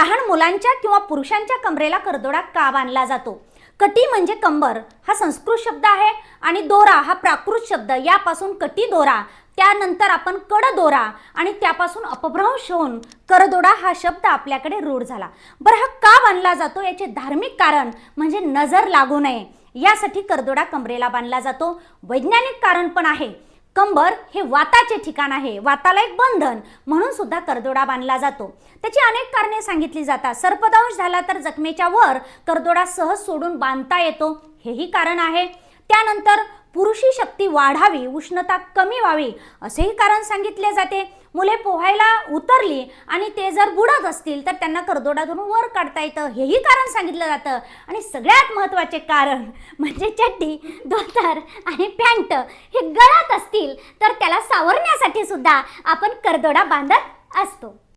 लहान मुलांच्या किंवा पुरुषांच्या कमरेला करदोडा का बांधला जातो? कटी म्हणजे कंबर. हा संस्कृत शब्द आहे आणि दोरा हा प्राकृत शब्द. यापासून कटी दोरा त्यानंतर आपण कड दोरा आणि त्यापासून अपभ्रंश होऊन करदोडा हा शब्द आपल्याकडे रूढ झाला. बरं हा का बांधला जातो याचे धार्मिक कारण म्हणजे नजर लागू नये. यासाठी करदोडा कमरेला बांधला जातो. वैज्ञानिक कारण पण आहे. कंबर हे वाताचे ठिकाण आहे. वाताला एक बंधन म्हणून सुद्धा करदोडा बांधला जातो. त्याची अनेक कारणे सांगितली जातात. सर्पदंश झाला तर जखमेच्या वर करदोडा सहज सोडून बांधता येतो. हेही कारण आहे. त्यानंतर पुरुषी शक्ती वाढावी उष्णता कमी व्हावी असेही कारण सांगितले जाते. मुले पोहायला उतरली आणि ते जर बुडत असतील तर त्यांना कर्दोडातून वर काढता येतं. हेही कारण सांगितलं जातं. आणि सगळ्यात महत्त्वाचे कारण म्हणजे चड्डी धोतर आणि पॅन्ट हे गळत असतील तर त्याला सावरण्यासाठी सुद्धा आपण करदोडा बांधत असतो.